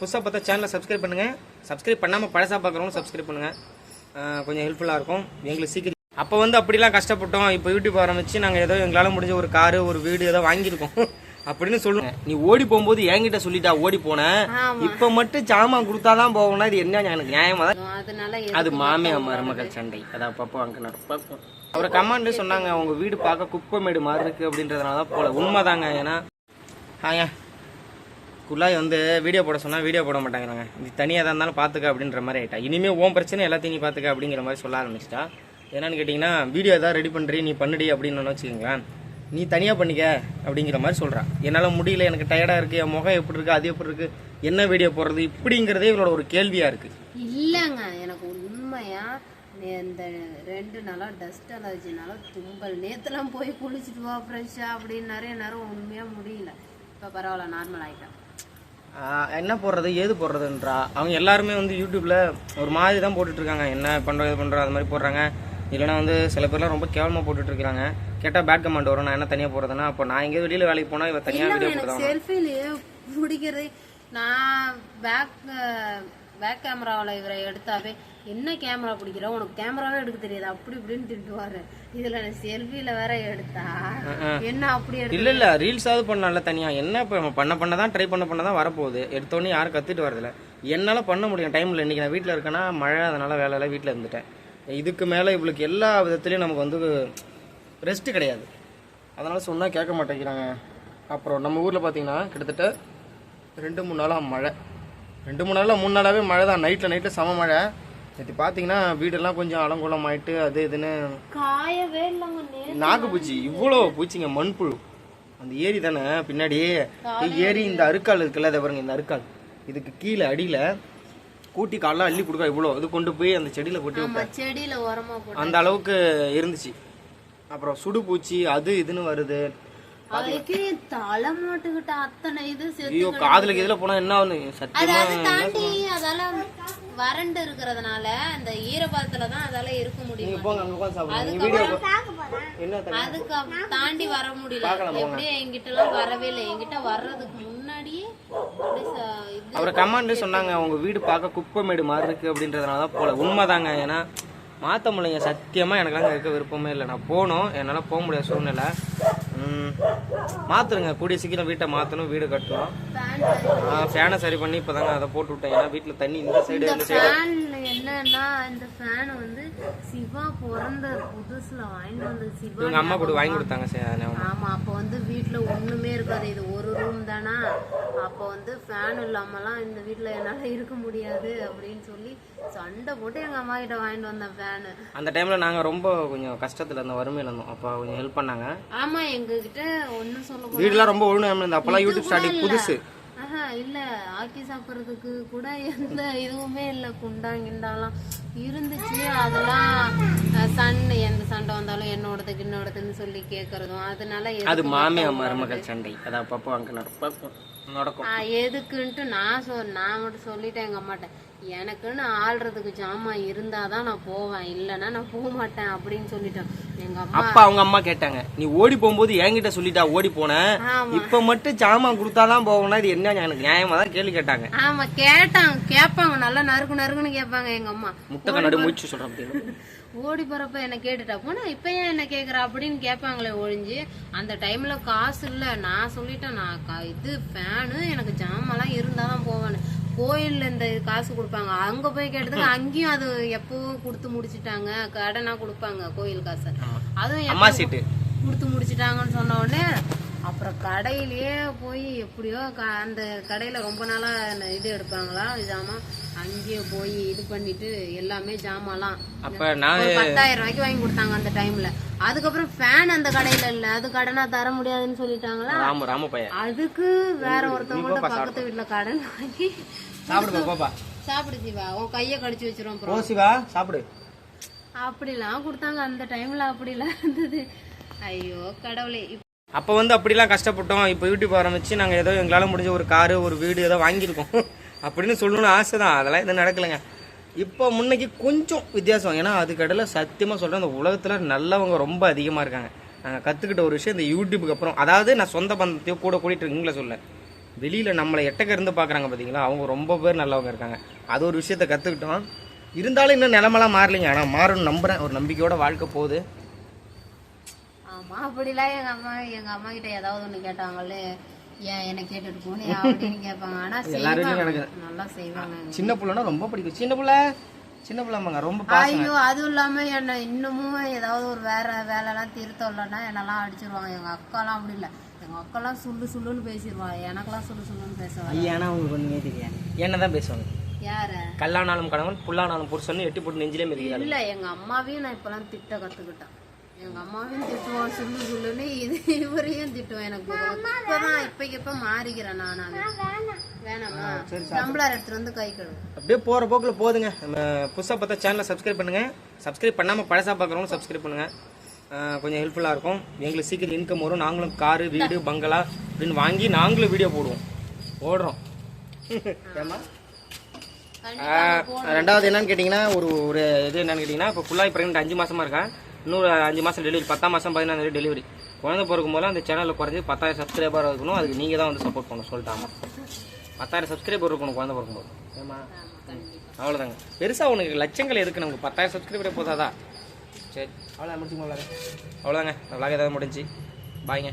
புதுசாக பார்த்தா சேனலை சப்ஸ்கிரைப் பண்ணுங்கள் சப்ஸ்கிரைப் பண்ணாமல் பழசாக பார்க்குறவங்க சப்ஸ்கிரைப் பண்ணுங்கள் கொஞ்சம் ஹெல்ப்ஃபுல்லாக இருக்கும். எங்களுக்கு சீக்கிரம். அப்போ வந்து அப்படிலாம் கஷ்டப்பட்டோம். இப்போ யூடியூப் ஆரம்பிச்சு நாங்கள் ஏதோ எங்களால் முடிஞ்ச ஒரு காரு ஒரு வீடு ஏதோ வாங்கியிருக்கோம். அப்படின்னு சொல்லுங்க. நீ ஓடி போகும்போது என்கிட்ட சொல்லிட்டா ஓடி போனேன் இப்போ மட்டும் ஜாமான் கொடுத்தாதான் போகணும்னா இது என்ன எனக்கு நியாயமா தான்? அது மாமியா மருமகள் சண்டை. அதான் அப்பப்போ அங்கே நடக்கும் அப்புறம் கமாண்டு சொன்னாங்க உங்க வீடு பார்க்க குப்பைமேடு மாதிரி இருக்கு அப்படின்றதுனால தான் போல. உண்மைதாங்க ஏன்னா ஆயா. குழாய் வந்து வீடியோ போட சொன்னால் வீடியோ போட மாட்டாங்கிறாங்க. நீ தனியாக தான் இருந்தாலும் பார்த்துக்க அப்படின்ற மாதிரி ஆகிட்டா இனிமேல் ஓம் பிரச்சனை எல்லாத்தையும் நீ பார்த்துக்க அப்படிங்கிற மாதிரி சொல்ல ஆரம்பிச்சிட்டா. என்னென்னு கேட்டிங்கன்னா வீடியோ எதாவது ரெடி பண்ணுறீ நீ பண்ணுடி அப்படின்னு வச்சுக்கோங்களேன். நீ தனியாக பண்ணிக்க அப்படிங்கிற மாதிரி சொல்கிறா என்னால் முடியல எனக்கு டயர்டாக இருக்குது என் முகம் எப்படி இருக்குது அது எப்படி இருக்குது என்ன வீடியோ போடுறது இப்படிங்கிறதே இவளோட ஒரு கேள்வியாக இருக்குது இல்லைங்க எனக்கு உண்மையாக இந்த ரெண்டு நாளாக டஸ்ட் அலர்ஜினால தும்பல். நேற்றுலாம் போய் குளிச்சுட்டு வா ஃப்ரெஷ்ஷாக அப்படின்னு நிறைய நேரம் உண்மையாக முடியல. இப்போ பரவாயில்ல நார்மல் ஆகிட்டேன் என்ன போடுறது ஏது போடுறதுன்றா? அவங்க எல்லாருமே வந்து யூடியூப்ல ஒரு மாதிரி தான் போட்டுட்டு இருக்காங்க என்ன பண்றோம் இது பண்றோம் அது மாதிரி போடுறாங்க. இல்லைன்னா வந்து சில பேர்லாம் ரொம்ப கேவலமா போட்டுட்டு இருக்காங்க கேட்டா பேட் கமெண்ட் வரும். நான் என்ன தனியா போடுறதுன்னா அப்போ நான் எங்கேயோ வெளியில வேலைக்கு போனா இவ தனியா வீடியோ போடுறாங்க செல்ஃபிலேயே பிடிக்கிறது நான் பேக் பேக் கேமராவில் இவரை எடுத்தாவே என்ன கேமரா பிடிக்கிற? உனக்கு கேமராவே எடுக்க தெரியாது. அப்படி இப்படின்னு திட்டுவாரு இதுல செல்ஃபில வேற எடுத்தா? என்ன அப்படி இல்ல இல்ல. ரீல்ஸாவது பண்ணலாம்ல தனியா. என்ன இப்போ பண்ண பண்ண தான் ட்ரை பண்ண பண்ண தான் வரப்போகுது. எடுத்தோடனே யாரும் கத்துட்டு வரதில்ல. என்னால பண்ண முடியும். டைம்ல இன்னைக்கு நான் வீட்டில் இருக்கேன்னா மழை அதனால வேலையில வீட்டில் இருந்துட்டேன். இதுக்கு மேலே இவளுக்கு எல்லா விதத்துலையும் நமக்கு வந்து ரெஸ்ட் கிடையாது. அதனால சொன்னா கேட்க மாட்டேங்கிறாங்க. அப்புறம் நம்ம ஊர்ல பாத்தீங்கன்னா கிட்டத்தட்ட ரெண்டு மூணு நாளா மழை. ரெண்டு மூணு நாளா மூணு நாளாவே மழை தான் நைட்ல நைட்ல சம மழை. நேற்று பார்த்தீங்கன்னா வீடெல்லாம் கொஞ்சம் அலங்கோலம் ஆயிட்டு அது இதுன்னு காயவே இல்லைங்க நே நாகுப்பூச்சி இவ்வளோ பூச்சிங்க மண்புழு. அந்த ஏரி தானே பின்னாடி ஏரி இந்த அருக்கால் இருக்குல்ல அதை பாருங்க இந்த அருக்கால் இதுக்கு கீழே அடியில கூட்டி கால்லாம் அள்ளி கொடுக்க இவ்வளோ. இது கொண்டு போய் அந்த செடியில கொட்டி விட்டேன். செடியில அந்த அளவுக்கு இருந்துச்சு. அப்புறம் சுடு பூச்சி அது இதுன்னு வருது. அதுக்கு தலை மாட்டுக்கிட்ட அத்தனை இது செத்து ஐயோ காதுல இதுல போனா என்ன ஆகுது சத்தியமா அதை தாண்டி அதால வறண்டு இருக்கிறதுனால அந்த ஈரப்பதத்துல தான் அதால இருக்க முடியும்? அதுக்கு தாண்டி வர முடியல. எப்படியும் என்கிட்ட எல்லாம் வரவே இல்லை. என்கிட்ட வர்றதுக்கு முன்னாடியே அப்புறம் கமாண்டு சொன்னாங்க உங்க வீடு பார்க்க குப்பைமேடு மாதிரி இருக்கு அப்படின்றதுனால தான் போல. உண்மைதாங்க. ஏன்னா மாற்ற முடியல சத்தியமா எனக்கு அங்கே இருக்க விருப்பமே இல்லை. நான் போகணும் என்னால் போக முடியாத சூழ்நிலை. ம், மாத்துருங்க. கூடிய சீக்கிரம் வீட்டை மாற்றணும் வீடு கட்டணும். ஃபேனை சரி பண்ணி. இப்போ தாங்க அதை போட்டு விட்டேன். ஏன்னா வீட்டில் தண்ணி இந்த சைடு இந்த சைடு என்னன்னா இந்த ஃபேன் வந்து சிவா பிறந்த புதுசுல வாங்கிட்டு வந்தது சிவா இவங்க அம்மா கூட வாங்கி கொடுத்தாங்க சரி. ஆமா அப்போ வந்து வீட்ல ஒண்ணுமே இருக்காது. இது ஒரு ரூம் தானா? அப்போ வந்து ஃபேன் இல்லாமலாம் இந்த வீட்ல என்னால இருக்க முடியாது அப்படின்னு சொல்லி சண்டை போட்டு எங்க அம்மா கிட்ட வாங்கிட்டு வந்தேன் ஃபேனு அந்த டைமில் நாங்கள் ரொம்ப கொஞ்சம் கஷ்டத்தில் இருந்தோம் வறுமையில் இருந்தோம். அப்போ கொஞ்சம் ஹெல்ப் பண்ணாங்க. ஆமா எங்க கிட்ட ஒண்ணும் சொல்ல வீடெல்லாம் ரொம்ப இருந்தது. அப்போல்லாம் யூடியூப் ஸ்டார்டிங் புதுசு. இல்ல ஆக்கி சாப்பிடுறதுக்கு கூட எந்த இதுவுமே இல்ல. குண்டா கிண்டாலாம் இருந்துச்சு. அதெல்லாம் சன் எந்த சண்டை வந்தாலும் என்னோடதுக்கு என்னோடதுன்னு சொல்லி கேக்குறதும். அதனால அது மாமியா மருமகள் சண்டை. அது அப்பப்போ அங்கே நடக்கும். எதுக்குன்ட்டு நான் சொ நான் மட்டும் சொல்லிட்டேன் எங்க அம்மாட்ட. எனக்குன்னு ஆள்றதுக்கு ஜாமான் இருந்தாதான் நான் போவேன். இல்லைன்னா நான் போக மாட்டேன் அப்படின்னு சொல்லிட்டேன். எங்க அப்பா அவங்க அம்மா கேட்டாங்க நீ ஓடி போகும்போது என்கிட்ட சொல்லிட்டா ஓடி போனேன். இப்ப மட்டும் ஜாமான் கொடுத்தாதான் போகணும்னா இது என்ன? எனக்கு நியாயமா தான் கேள்வி கேட்டாங்க. ஆமா கேட்டாங்க கேட்பாங்க. நல்லா நறுக்கு நறுக்குன்னு கேட்பாங்க எங்க அம்மா. முட்டை கண்ணாடி மூச்சு சொல்றேன் ஓடி போறப்ப என்ன கேட்டுட்டா போனா இப்ப ஏன் என்ன கேக்குற? அப்படின்னு கேட்பாங்களே ஒழிஞ்சு அந்த டைம்ல காசு இல்ல. நான் சொல்லிட்டேன் நான் இது ஃபேனு எனக்கு ஜாமெல்லாம் இருந்தாதான் போவேன்னு. கோயில்ல இந்த காசு கொடுப்பாங்க. அங்க போய் கேட்டதுக்கு அங்கேயும் அது எப்பவோ கொடுத்து முடிச்சிட்டாங்க. கடனா கொடுப்பாங்க கோயில் காசு. அதுவும் கொடுத்து முடிச்சிட்டாங்கன்னு சொன்ன உடனே அப்புறம் கடையிலயே போய் எப்படியோ க- அந்த கடையில ரொம்ப நாளா ந- இது எடுப்பாங்களா ஜாமான் அங்கேயே போய் இது பண்ணிட்டு எல்லாமே ஜாமான்லாம். அப்ப நான் பத்தாயிரம் ரூபாய்க்கு வாங்கி கொடுத்தாங்க அந்த டைம்ல அதுக்கப்புறம் ஃபேன் அந்த கடையில இல்ல. அது கடனா தர முடியாதுன்னு சொல்லிட்டாங்களா? ராம ராம பையன். அதுக்கு வேற ஒருத்தவங்கள்ட்ட பக்கத்து வீட்டுல கடன் வாங்கி சாப்பிடுப்பா பாப்பா. சாப்பிடு சிவா உன் கைய கடிச்சு வச்சிரும் சிவா சாப்பிடு. அப்படிலாம் கொடுத்தாங்க. அந்த டைம்ல அப்படிலாம் இருந்தது. ஐயோ கடவுளே. அப்போ வந்து அப்படிலாம் கஷ்டப்பட்டோம். இப்போ யூடியூப் ஆரம்பிச்சு நாங்கள் ஏதோ எங்களால் முடிஞ்ச ஒரு காரு ஒரு வீடு ஏதோ வாங்கியிருக்கோம். அப்படின்னு சொல்லணும்னு ஆசை தான் அதெல்லாம் எதுவும் நடக்கலைங்க. இப்போ முன்னைக்கு கொஞ்சம் வித்தியாசம். ஏன்னா அதுக்கடையில் சத்தியமாக சொல்கிறேன் அந்த உலகத்தில் நல்லவங்க ரொம்ப அதிகமாக இருக்காங்க. நாங்கள் கற்றுக்கிட்ட ஒரு விஷயம் இந்த யூடியூபுக்கு அப்புறம். அதாவது நான் சொந்த பந்தத்தையோ கூட கூட்டிட்டு இருக்கீங்களா சொல்ல. வெளியில் நம்மளை எட்டக்க இருந்து பார்க்குறாங்க பார்த்தீங்களா அவங்க ரொம்ப பேர் நல்லவங்க இருக்காங்க. அது ஒரு விஷயத்த கற்றுக்கிட்டோம் இருந்தாலும் இன்னும் நிலமெல்லாம் மாறலைங்க. ஆனால் மாறணும்னு நம்புகிறேன் ஒரு நம்பிக்கையோட வாழ்க்கை போகுது. ஆமா அப்படிலாம் எங்க அம்மா எங்க அம்மா கிட்ட ஏதாவது ஒண்ணு கேட்டாங்களே ஏன் என்ன கேட்டுட்டு போனே அப்படின்னு கேட்பாங்க. ஆனா செய்வாங்க. நல்லா செய்வாங்க. சின்ன பிள்ளைனா ரொம்ப பிடிக்கும். சின்ன பிள்ளை சின்ன பிள்ளைமாங்க ரொம்ப ஐயோ அதுவும் இல்லாம என்ன இன்னமும் ஏதாவது ஒரு வேற வேலைலாம் திருத்தம் இல்லைன்னா என்னெல்லாம் அடிச்சிருவாங்க. எங்க அக்காலாம் அப்படி இல்லை. எங்க அக்காலாம் சுள்ளு சுள்ளுன்னு பேசிடுவாங்க எனக்கெல்லாம் சுள்ளு சுள்ளுன்னு பேசுவாங்க ஐயானா அவங்களுக்கு ஒன்றுமே தெரியாது. என்ன தான் பேசுவாங்க? யார? கல்லானாலும் கணவன் புல்லானாலும் புருஷன் எட்டி போட்டு நெஞ்சிலே மிதிக்கிறாங்க இல்ல எங்க அம்மாவையும் நான் இப்பெல்லாம் திட்ட கத்துக்கிட்டேன். எங்க அம்மாவையும் திட்டுவோம் சுள்ளு சுள்ளுன்னு இது இவரையும் திட்டுவேன் எனக்கு. இப்பதான் இப்பைக்கு இப்ப மாறிக்கிறேன் நான். வேணாமா? டம்ளர் எடுத்துட்டு வந்து கை கழுவு. அப்படியே போகிற போக்கில் போதுங்க. நம்ம புதுசாக பார்த்தா சேனலை சப்ஸ்கிரைப் பண்ணுங்கள் சப்ஸ்கிரைப் பண்ணாமல் பழசாக பார்க்குறவங்க சப்ஸ்கிரைப் பண்ணுங்கள் கொஞ்சம் ஹெல்ப்ஃபுல்லாக இருக்கும். எங்களுக்கு சீக்கிரம் இன்கம் வரும். நாங்களும் காரு வீடு பங்களா அப்படின்னு வாங்கி நாங்களும் வீடியோ போடுவோம். ஓடுறோம் ஏமா ரெண்டாவது என்னன்னு கேட்டிங்கன்னா ஒரு ஒரு இது என்னன்னு கேட்டிங்கன்னா இப்போ ஃபுல்லாக ப்ரெக்னென்ட் அஞ்சு மாசமா இருக்கேன் இன்னொரு அஞ்சு மாதம் டெலிவரி பத்தாம் மாதம் பதினாறு டெலிவரி குழந்தை பிறக்கும் போது அந்த சேனலில் குறைஞ்சி பத்தாயிரம் சப்ஸ்கிரைபர் இருக்கணும். அதுக்கு நீங்கள் தான் வந்து சப்போர்ட் பண்ணணும் சொல்லிட்டாமா பத்தாயிரம் சப்ஸ்கிரைபர் இருக்கணும் குழந்தை பிறக்கும்போது. ஏமா அவ்வளோதாங்க பெருசாக உனக்கு லட்சங்கள் எதுக்கு? நமக்கு பத்தாயிரம் சப்ஸ்கிரைபரே போதாதா? சரி அவ்வளோ முடிச்சுங்க அவ்வளோதாங்க அவ்வளோதாங்க விளாக ஏதாவது முடிஞ்சு. பாய்ங்க